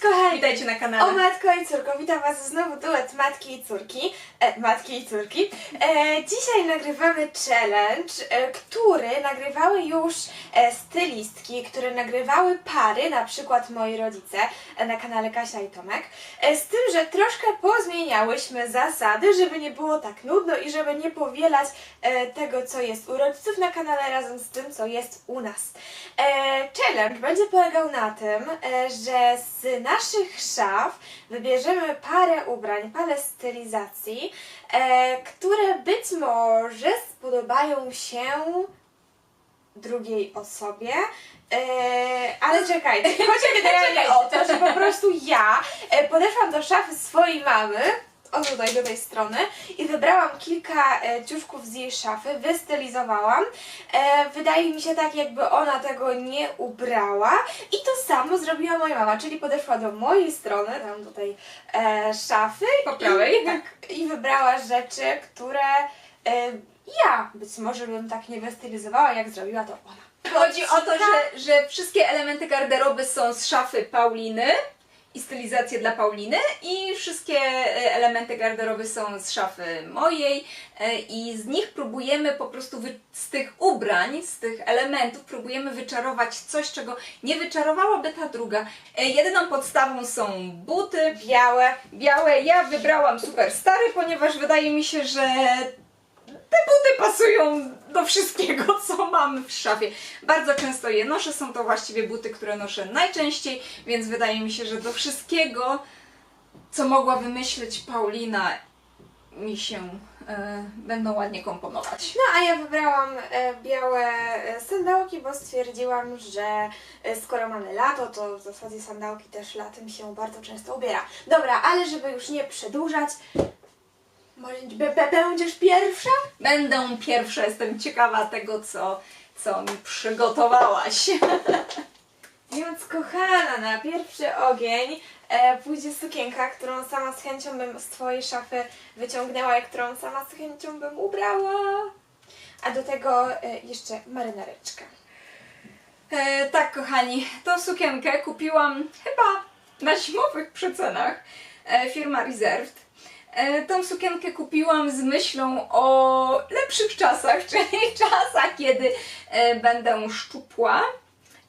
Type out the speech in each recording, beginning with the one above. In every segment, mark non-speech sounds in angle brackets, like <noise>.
go ahead Witajcie na O kanale. matko i córko, witam was znowu duet matki i córki. E, matki i córki. E, dzisiaj nagrywamy challenge, e, który nagrywały już e, stylistki, które nagrywały pary, na przykład moi rodzice e, na kanale Kasia i Tomek. E, z tym, że troszkę pozmieniałyśmy zasady, żeby nie było tak nudno i żeby nie powielać tego, co jest u rodziców na kanale razem z tym, co jest u nas. Challenge będzie polegał na tym, że z naszych szaf wybierzemy parę ubrań, parę stylizacji, e, które być może spodobają się drugiej osobie. E, ale czekaj, chodzi generalnie o to, że po prostu ja e, podeszłam do szafy swojej mamy, o tutaj, do tej strony i wybrałam kilka e, ciuszków z jej szafy, wystylizowałam. E, wydaje mi się tak, jakby ona tego nie ubrała i to samo zrobiła moja mama, czyli podeszła do mojej strony, tam tej e, szafy Po prawej, i, tak. i wybrała rzeczy, które e, ja być może bym tak nie wystylizowała, jak zrobiła to ona. Chodzi o to, że, że wszystkie elementy garderoby są z szafy Pauliny i stylizacje dla Pauliny i wszystkie e, elementy garderoby są z szafy mojej e, i z nich próbujemy po prostu z tych ubrań, z tych elementów próbujemy wyczarować coś, czego nie wyczarowałaby ta druga. E, Jedyną podstawą są buty, Białe. białe. Ja wybrałam super stary, ponieważ wydaje mi się, że te buty pasują do wszystkiego, co mamy w szafie. Bardzo często je noszę, są to właściwie buty, które noszę najczęściej, więc wydaje mi się, że do wszystkiego, co mogła wymyśleć Paulina, mi się e, będą ładnie komponować. No a ja wybrałam e, białe e, sandałki, bo stwierdziłam, że skoro mamy lato, to w zasadzie sandałki też latem się bardzo często ubiera. Dobra, ale żeby już nie przedłużać, be, be, będziesz pierwsza? Będę pierwsza, jestem ciekawa tego, co, co mi przygotowałaś. <laughs> Więc kochana, na pierwszy ogień e, pójdzie sukienka, którą sama z chęcią bym z Twojej szafy wyciągnęła i którą sama z chęcią bym ubrała. A do tego e, jeszcze marynareczka. E, tak, kochani, tą sukienkę kupiłam chyba na zimowych przecenach. E, firma Reserved. E, tą sukienkę kupiłam z myślą o lepszych czasach, <laughs> czyli czasach, kiedy e, będę szczupła.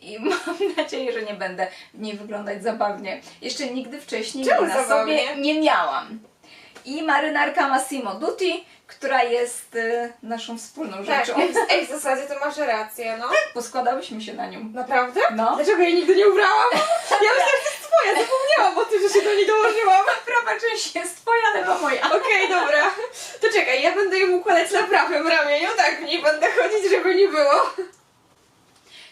I <laughs> mam nadzieję, że nie będę w niej wyglądać zabawnie. Jeszcze nigdy wcześniej Czemu na zabawnie? sobie nie miałam. I marynarka Massimo Dutti, która jest e, naszą wspólną Tak, rzeczą. ej, w- zasadzie to masz rację, no. Poskładałyśmy się na nią. Naprawdę? No. Dlaczego jej nigdy nie ubrałam? Ja myślałam, twoja, zapomniałam o tym, że się do niej dołożyłam. Prawa część jest twoja, lewa moja. Okej, <laughs> dobra. To czekaj, ja będę ją układać na prawym ramieniu, tak w niej będę chodzić, żeby nie było.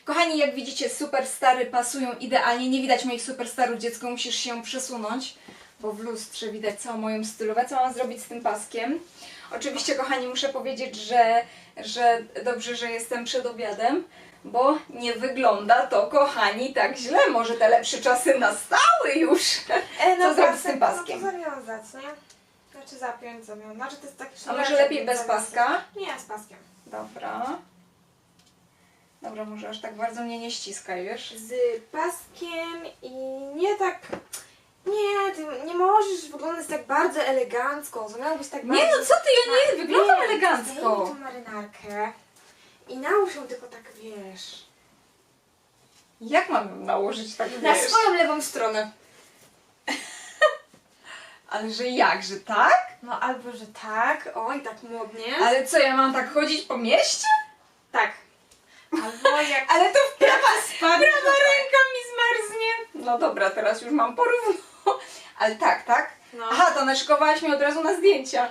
Kochani, jak widzicie, superstary pasują idealnie. Nie widać moich superstarów, dziecko, musisz się przesunąć, bo w lustrze widać całą moją stylówę. Co mam zrobić z tym paskiem? Oczywiście, kochani, muszę powiedzieć, że, że dobrze, że jestem przed obiadem, bo nie wygląda to, kochani, tak źle. Może te lepsze czasy nastały już. E, Co zrobić z tym No paskiem? to zawiązać, nie? Znaczy zapiąć, zawiązać. Znaczy to jest taki A może lepiej bez paska? Nie, z paskiem. Dobra. Dobra, może aż tak bardzo mnie nie ściskaj, wiesz? Z paskiem i nie tak... Nie, ty nie możesz wyglądać tak bardzo elegancko. Miało być tak Nie bardzo... no, co ty, ja nie wyglądam Nie, elegancko. Zdejmij tą marynarkę i nałóż ją tylko tak, wiesz... Jak mam nałożyć tak, Na wiesz? swoją lewą stronę. <laughs> Ale że jak, że tak? No albo, że tak, oj, tak modnie. Ale co, ja mam tak chodzić po mieście? Tak. Albo jak... Ale to w prawa, spadnie, prawa tak. ręka mi zmarznie. No dobra, teraz już mam porówno. Ale tak, tak? No. Aha, to naszykowałaś mnie od razu na zdjęcia.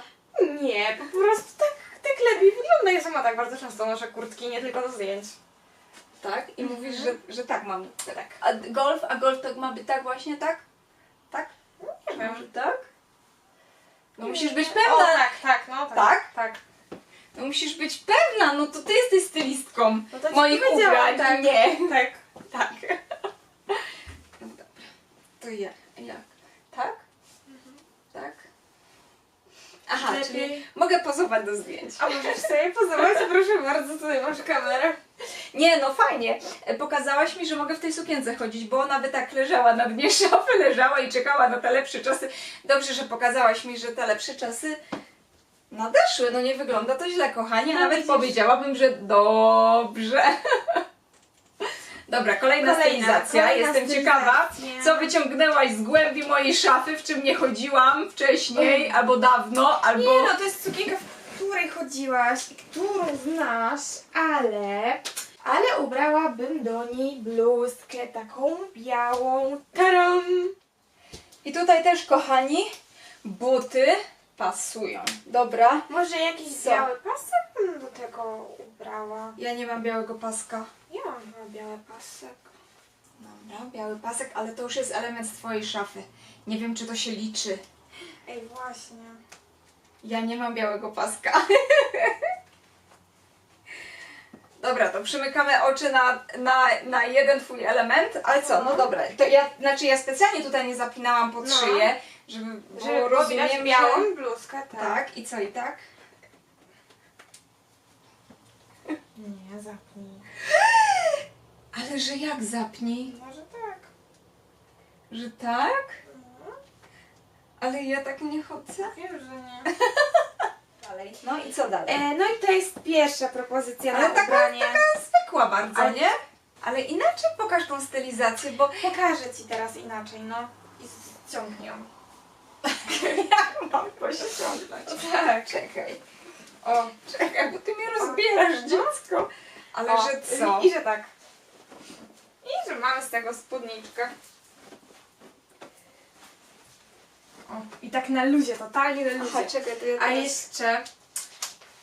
Nie, po prostu tak, tak lepiej wygląda. Ja sama tak bardzo często noszę kurtki, nie tylko do zdjęć. Tak? I mówisz, że, że tak mam. Tak. A golf, a golf to ma być tak właśnie, tak? Tak? Nie wiem. Może tak? No musisz być O, pewna. tak, tak, no tak. Tak? Tak. No musisz być pewna, no to ty jesteś stylistką No to moich ubrań. tak. Nie. Tak. Tak. <laughs> No dobra. To jak? Jak? Tak? Tak? Aha, Lepiej. czyli mogę pozować do zdjęć. A możesz sobie pozować? Proszę bardzo, tutaj masz kamerę. Nie, no fajnie. E, Pokazałaś mi, że mogę w tej sukience chodzić, bo ona by tak leżała na dnie <laughs> szafy, leżała i czekała na te lepsze czasy. Dobrze, że pokazałaś mi, że te lepsze czasy nadeszły. No nie wygląda to źle, kochanie. No, Nawet widzisz. powiedziałabym, że dobrze. <laughs> Dobra, kolejna, Kolejna, stylizacja. kolejna Jestem ciekawa, stylizacja. co wyciągnęłaś z głębi mojej szafy, w czym nie chodziłam wcześniej, albo dawno, albo... Nie no, to jest sukienka, w której chodziłaś i którą znasz, ale... Ale ubrałabym do niej bluzkę taką białą. Taram! I tutaj też, kochani, buty pasują. Dobra. Może jakiś Co? biały pasek bym do tego ubrała. Ja nie mam białego paska. Ja mam chyba biały pasek. Dobra, biały pasek, ale to już jest element z twojej szafy. Nie wiem, czy to się liczy. Ej, właśnie. Ja nie mam białego paska. <laughs> Dobra, to przymykamy oczy na, na, na jeden twój element, ale co, no dobra, to ja, znaczy ja specjalnie tutaj nie zapinałam pod No. szyję, żeby, bo Żeby rozumiem, że- białą bluzkę, tak. Tak, i co, i tak? Nie, zapnij. <laughs> Ale że jak zapnij? Może tak. Że tak? No, Ale ja tak nie chodzę. wiem, że nie. <laughs> Dalej. No i co dalej? E, no i to jest pierwsza propozycja Ale na taka, ubranie. taka zwykła bardzo, Ale- nie? Ale inaczej pokaż tą stylizację, bo Pokażę Ci teraz inaczej, no. I ściągnij ją. <laughs> jak mam pościągnąć? <laughs> Tak. Czekaj. O, czekaj, bo ty mnie rozbierasz, dziecko. Ale O, że co? I że tak. I że mamy z tego spódniczkę. O, I tak na luzie, totalnie na luzie. Aha, czekaj, to ja A teraz... jeszcze...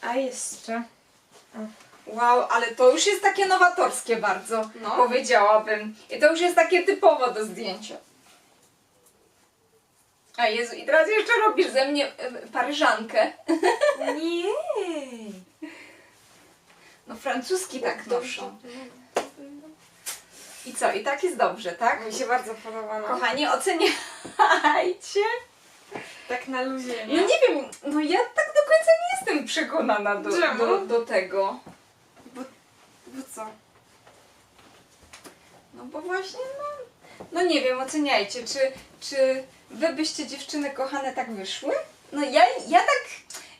A jeszcze... Wow, ale to już jest takie nowatorskie bardzo, No. powiedziałabym. I to już jest takie typowo do zdjęcia. A Jezu, i teraz jeszcze robisz ze mnie paryżankę. Nie. No francuski tak noszą. I co, i tak jest dobrze, tak? Mi się bardzo podoba, no. Kochani, oceniajcie. Tak na luzie, No nie wiem, no ja tak do końca nie jestem przekonana do, do, do tego. Bo, bo co? No bo właśnie, no, no nie wiem, oceniajcie, czy, czy wy byście dziewczyny kochane tak wyszły? No ja, ja tak,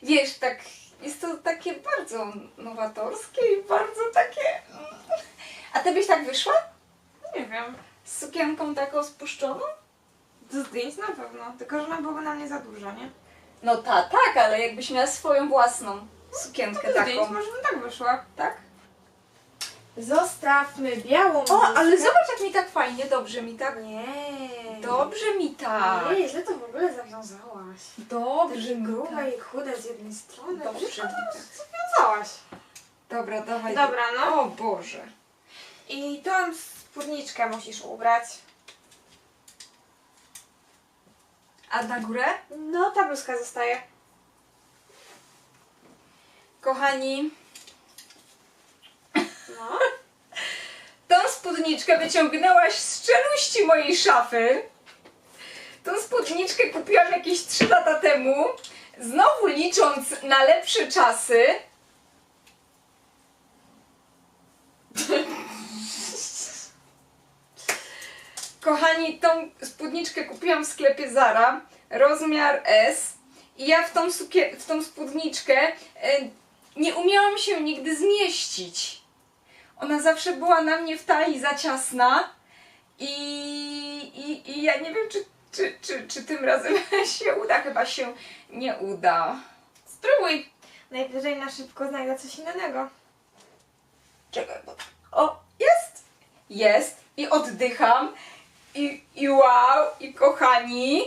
wiesz, tak, jest to takie bardzo nowatorskie i bardzo takie... mm. A ty byś tak wyszła? Nie wiem. Z sukienką taką spuszczoną? Do zdjęć na pewno. Tylko, że ona byłaby na mnie za duża, nie? No ta, tak, ale jakbyś miała swoją własną sukienkę Do zdjęć taką. może bym tak wyszła. Tak? Zostawmy białą O, ale zobacz jak mi tak fajnie, dobrze mi tak. Nie. Dobrze mi tak. Nie, źle to w ogóle zawiązałaś. Dobrze mi grube tak. i chude z jednej strony. Dobrze Brzydko mi to tak. zawiązałaś. Dobra, dawaj. Dobra, no. O Boże. I tą spódniczkę musisz ubrać. A na górę? No, ta bluzka zostaje. Kochani, No. <laughs> tą spódniczkę wyciągnęłaś z czeluści mojej szafy. Tą spódniczkę kupiłam jakieś 3 lata temu. Znowu licząc na lepsze czasy. Kochani, tą spódniczkę kupiłam w sklepie Zara, rozmiar S. I ja w tą, w tą spódniczkę e, nie umiałam się nigdy zmieścić. Ona zawsze była na mnie w talii za ciasna i, i, i ja nie wiem, czy, czy, czy, czy tym razem <laughs> się uda. Chyba się nie uda. Spróbuj. Najwyżej na szybko znajdę coś innego. Czekaj, bo... O, jest! Jest i oddycham i, i wow, i kochani,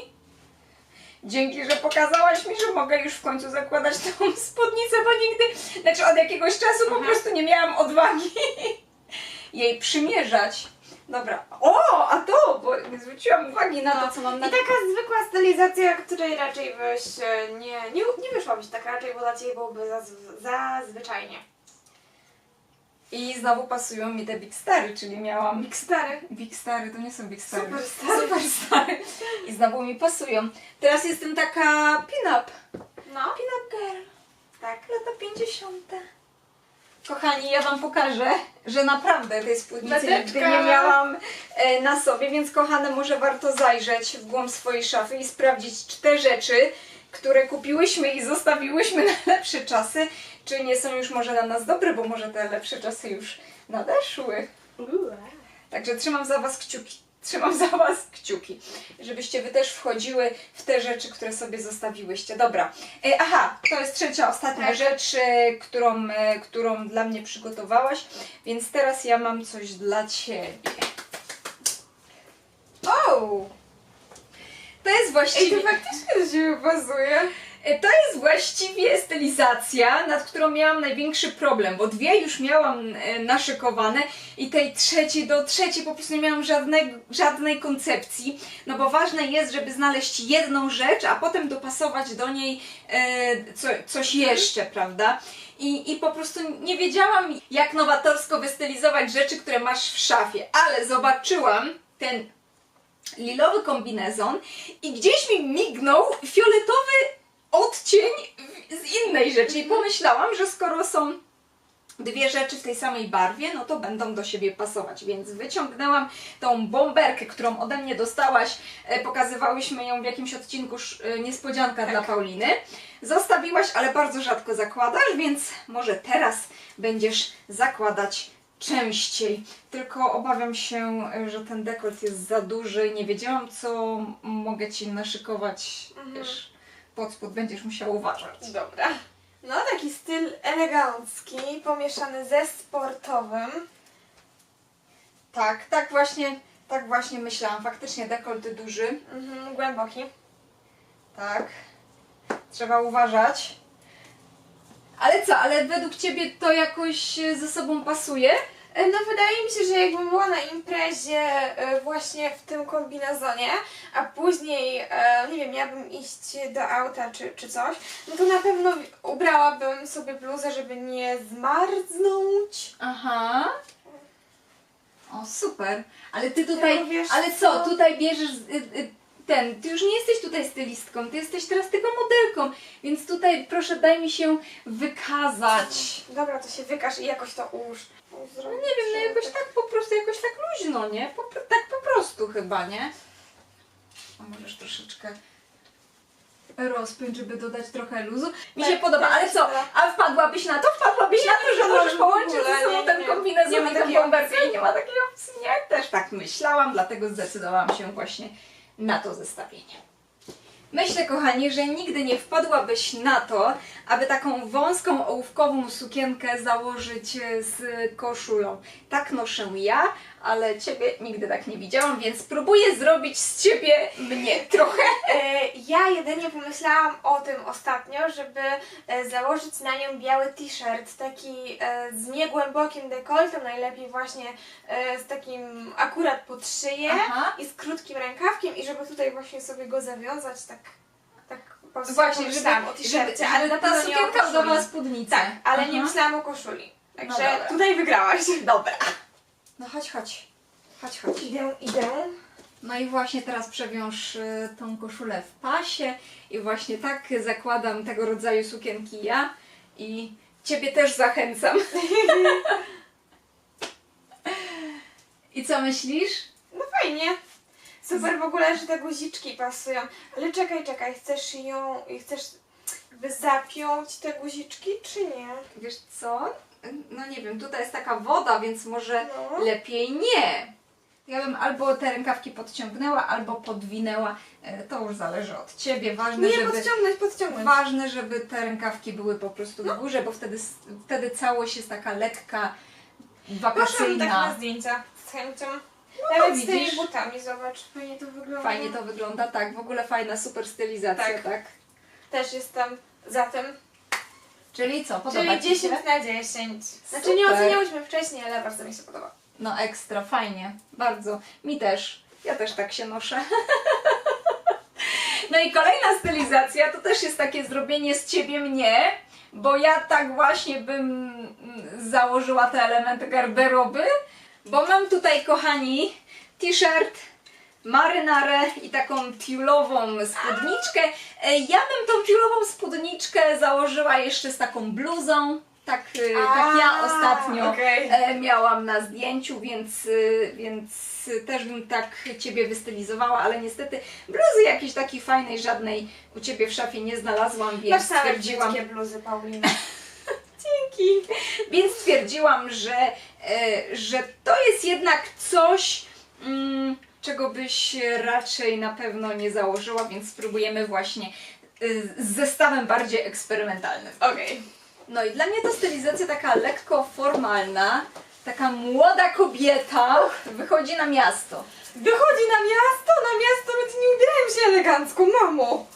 dzięki, że pokazałaś mi, że mogę już w końcu zakładać tą <laughs> spódnicę, bo nigdy, znaczy od jakiegoś czasu po Mhm. prostu nie miałam odwagi <laughs> jej przymierzać. Dobra, o, a to, bo nie zwróciłam uwagi na to, co mam na I taka zwykła stylizacja, której raczej byś e, nie, nie, nie wyszłabyś tak raczej, bo dla Ciebie byłoby za, za zwyczajnie. I znowu pasują mi te Big Stary, czyli miałam Big Stary. Big Stary, to nie są Big Stary. Super Stary. Super Stary. I znowu mi pasują. Teraz jestem taka pin-up. No, Pin-up girl. tak. Lata 50. Kochani, ja Wam pokażę, że naprawdę tej spódnicy nigdy nie miałam e, na sobie, więc kochane, może warto zajrzeć w głąb swojej szafy i sprawdzić, czy te rzeczy, które kupiłyśmy i zostawiłyśmy na lepsze czasy, czy nie są już może na nas dobre, bo może te lepsze czasy już nadeszły. Także trzymam za Was kciuki. Trzymam za Was kciuki, żebyście Wy też wchodziły w te rzeczy, które sobie zostawiłyście. Dobra. E, aha, to jest trzecia, ostatnia Tak. rzecz, e, którą, e, którą dla mnie przygotowałaś, więc teraz ja mam coś dla Ciebie. O! To jest Ej, właściwie... to faktycznie siebie bazuje. E, To jest właściwie stylizacja, nad którą miałam największy problem, bo dwie już miałam e, naszykowane i tej trzeciej do trzeciej po prostu nie miałam żadnej, żadnej koncepcji, no bo ważne jest, żeby znaleźć jedną rzecz, a potem dopasować do niej e, co, coś jeszcze, prawda? I, I po prostu nie wiedziałam, jak nowatorsko wystylizować rzeczy, które masz w szafie, ale zobaczyłam ten lilowy kombinezon i gdzieś mi mignął fioletowy odcień z innej rzeczy i pomyślałam, że skoro są dwie rzeczy w tej samej barwie, no to będą do siebie pasować, więc wyciągnęłam tą bomberkę, którą ode mnie dostałaś, e, pokazywałyśmy ją w jakimś odcinku e, niespodzianka dla Pauliny. Zostawiłaś, ale bardzo rzadko zakładasz, więc może teraz będziesz zakładać częściej. Tylko obawiam się, e, że ten dekolt jest za duży nie wiedziałam, co mogę Ci naszykować, Mhm. wiesz, pod spód będziesz musiała uważać. Dobra. No, taki styl elegancki, pomieszany ze sportowym. Tak, tak właśnie, tak właśnie myślałam. Faktycznie dekolt duży. Mhm, głęboki. Tak. Trzeba uważać. Ale co, ale według Ciebie to jakoś ze sobą pasuje? E, No wydaje mi się, że jakbym była na imprezie e, właśnie w tym kombinezonie, a później, e, nie wiem, miałabym iść do auta czy, czy coś, no to na pewno ubrałabym sobie bluzę, żeby nie zmarznąć. Aha. O, super. Ale Ty tutaj, Tylko wiesz ale co, co? tutaj bierzesz y, y, ten, Ty już nie jesteś tutaj stylistką, Ty jesteś teraz tylko modelką, więc tutaj proszę daj mi się wykazać. Dobra, to się wykaż i jakoś to ułóż. No nie wiem, no jakoś tak po prostu, jakoś tak luźno, nie? Po, tak po prostu chyba, nie? A możesz troszeczkę rozpiąć, żeby dodać trochę luzu. Mi Tak, się podoba, tak, ale co? tak. A wpadłabyś na to? Wpadłabyś na to, że możesz połączyć ze sobą ten kombinezon i tę bomberkę nie ma takiej opcji, nie? Też tak myślałam, dlatego zdecydowałam się właśnie na to zestawienie. Myślę, kochani, że nigdy nie wpadłabyś na to, aby taką wąską, ołówkową sukienkę założyć e, z koszulą. Tak noszę ja, ale ciebie nigdy tak nie widziałam, więc spróbuję zrobić z ciebie mnie trochę. E, Ja jedynie pomyślałam o tym ostatnio, żeby e, założyć na nią biały t-shirt, taki z niegłębokim dekoltem, najlepiej właśnie z takim akurat pod szyję Aha. i z krótkim rękawkiem i żeby tutaj właśnie sobie go zawiązać tak, prostu Właśnie, żeby, pomyślałam o t-shircie, ale na ta pewno nie o sukienka udawała spódnicę. Tak, ale nie Aha. myślałam o koszuli. Także No tutaj wygrałaś. <laughs> Dobra. No chodź, chodź. Chodź, chodź. Idę, idę. No i właśnie teraz przewiąż y, tą koszulę w pasie i właśnie tak zakładam tego rodzaju sukienki ja i Ciebie też zachęcam. <laughs> I co myślisz? No fajnie. Super w ogóle, że te guziczki pasują. Ale czekaj, czekaj, chcesz ją, chcesz jakby zapiąć te guziczki, czy nie? Wiesz co? No nie wiem, tutaj jest taka woda, więc może No. lepiej nie. Ja bym albo te rękawki podciągnęła, albo podwinęła. E, To już zależy od Ciebie. Ważne, Nie, żeby... podciągnąć, podciągnąć. Ważne, żeby te rękawki były po prostu No. w górze, bo wtedy, wtedy całość jest taka lekka, Proszę tak wakacyjna. na zdjęcia z chęcią. To Nawet z widzisz. tymi butami, zobacz, fajnie to wygląda. Fajnie to wygląda, tak, w ogóle fajna, super stylizacja, tak. Tak. Też jestem za tym. Czyli co, podoba Czyli Ci 10 się? na 10. Znaczy Super. nie oceniałyśmy wcześniej, ale bardzo mi się podoba. No ekstra, fajnie, bardzo. Mi też, ja też tak się noszę. <laughs> No i kolejna stylizacja to też jest takie zrobienie z Ciebie mnie, bo ja tak właśnie bym mm, założyła te elementy garderoby, bo mam tutaj, kochani, t-shirt, marynarę i taką tiulową spódniczkę. E, Ja bym tą tiulową spódniczkę założyła jeszcze z taką bluzą, tak, e, A, tak ja ostatnio okej. e, miałam na zdjęciu, więc, e, więc też bym tak Ciebie wystylizowała, ale niestety bluzy jakiejś takiej fajnej, żadnej u Ciebie w szafie nie znalazłam, Masz więc same stwierdziłam, bluzy, Paulina. <laughs> Więc stwierdziłam, że, e, że to jest jednak coś, mm, czego byś raczej na pewno nie założyła, więc spróbujemy właśnie e, z zestawem bardziej eksperymentalnym. Okej. No i dla mnie to stylizacja taka lekko formalna, taka młoda kobieta wychodzi na miasto. Wychodzi na miasto, na miasto ludzie nie ubierają się elegancko, mamo.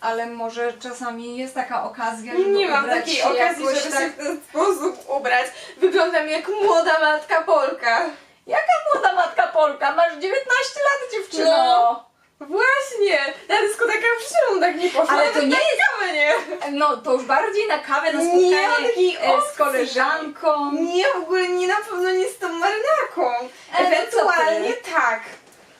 Ale może czasami jest taka okazja, żeby Nie mam ubrać takiej się okazji, jakoś żeby tak... się w ten sposób ubrać. Wyglądam jak młoda matka Polka. Jaka młoda matka Polka? Masz 19 lat, dziewczyno! No. Właśnie! Na życiu bym tak nie poszła. Ale to nie na jest- kawę nie. No, to już bardziej na kawę, na Nie spotkanie e, z koleżanką. Nie, w ogóle nie, na pewno nie z tą marynarką. E, no Ewentualnie tak.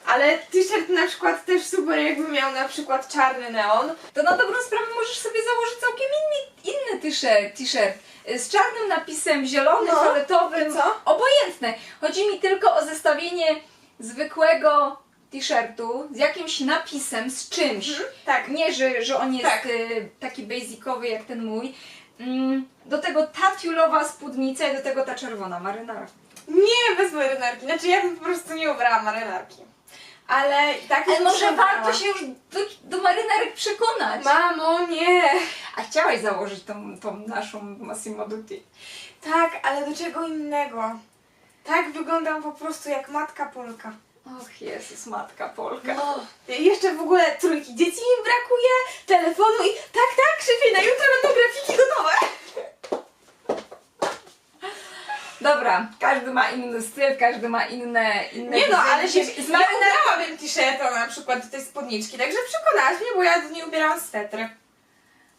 Ale t-shirt na przykład też super, jakby miał na przykład czarny neon. To na dobrą sprawę możesz sobie założyć całkiem inny, inny t-shirt, t-shirt z czarnym napisem, zielonym, No, fioletowym, co? obojętne. Chodzi mi tylko o zestawienie zwykłego t-shirtu z jakimś napisem, z czymś. Tak. Nie, że, że on jest Tak. e, taki basicowy jak ten mój. Mm, Do tego ta tiulowa spódnica i do tego ta czerwona marynarka. Nie, bez marynarki. Znaczy ja bym po prostu nie ubrała marynarki. Ale tak Ale może warto się już do, do marynarek przekonać. Mamo, nie. A chciałaś założyć tą, tą naszą Massimo Dutti. Tak, ale do czego innego. Tak wyglądam po prostu jak matka Polka. Och Jezus, matka Polka. No. Jeszcze w ogóle trójki dzieci mi brakuje, telefonu i tak, tak, szybciej, na jutro będą grafiki gotowe. Dobra, każdy ma inny styl, każdy ma inne inne Nie no, ale się widzenie. nie z marynarką. ubrałabym t-shirta na przykład do tej spódniczki, także przekonałaś mnie, bo ja nie ubierałam swetry.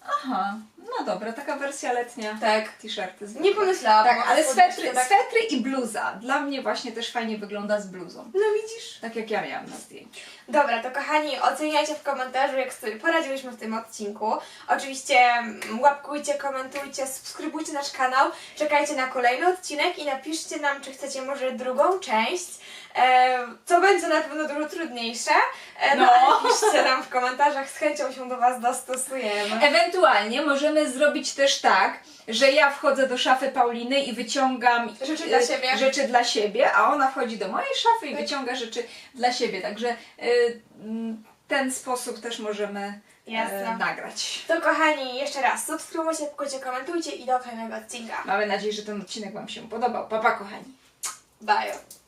Aha, no dobra, taka wersja letnia. Tak. T-shirty. zwykłe. Nie pomyślałabym Tak, ale swetry, tak. swetry i bluza. Dla mnie właśnie też fajnie wygląda z bluzą. No widzisz? Tak jak ja miałam na zdjęciu. Dobra, to kochani, oceniajcie w komentarzu, jak sobie poradziłyśmy w tym odcinku. Oczywiście mm, łapkujcie, komentujcie, subskrybujcie nasz kanał, czekajcie na kolejny odcinek i napiszcie nam, czy chcecie może drugą część, co będzie na pewno dużo trudniejsze. E, no, No. piszcie nam w komentarzach, z chęcią się do Was dostosujemy. Ewentualnie możemy zrobić też tak, że ja wchodzę do szafy Pauliny i wyciągam Rzeczy dla e, siebie. rzeczy dla siebie, a ona wchodzi do mojej szafy i wyciąga rzeczy dla siebie. Także e, ten sposób też możemy e, Jasne. nagrać. To kochani, jeszcze raz subskrybujcie, łapkujcie, komentujcie i do kolejnego odcinka. Mamy nadzieję, że ten odcinek Wam się podobał. Papa kochani. Bye!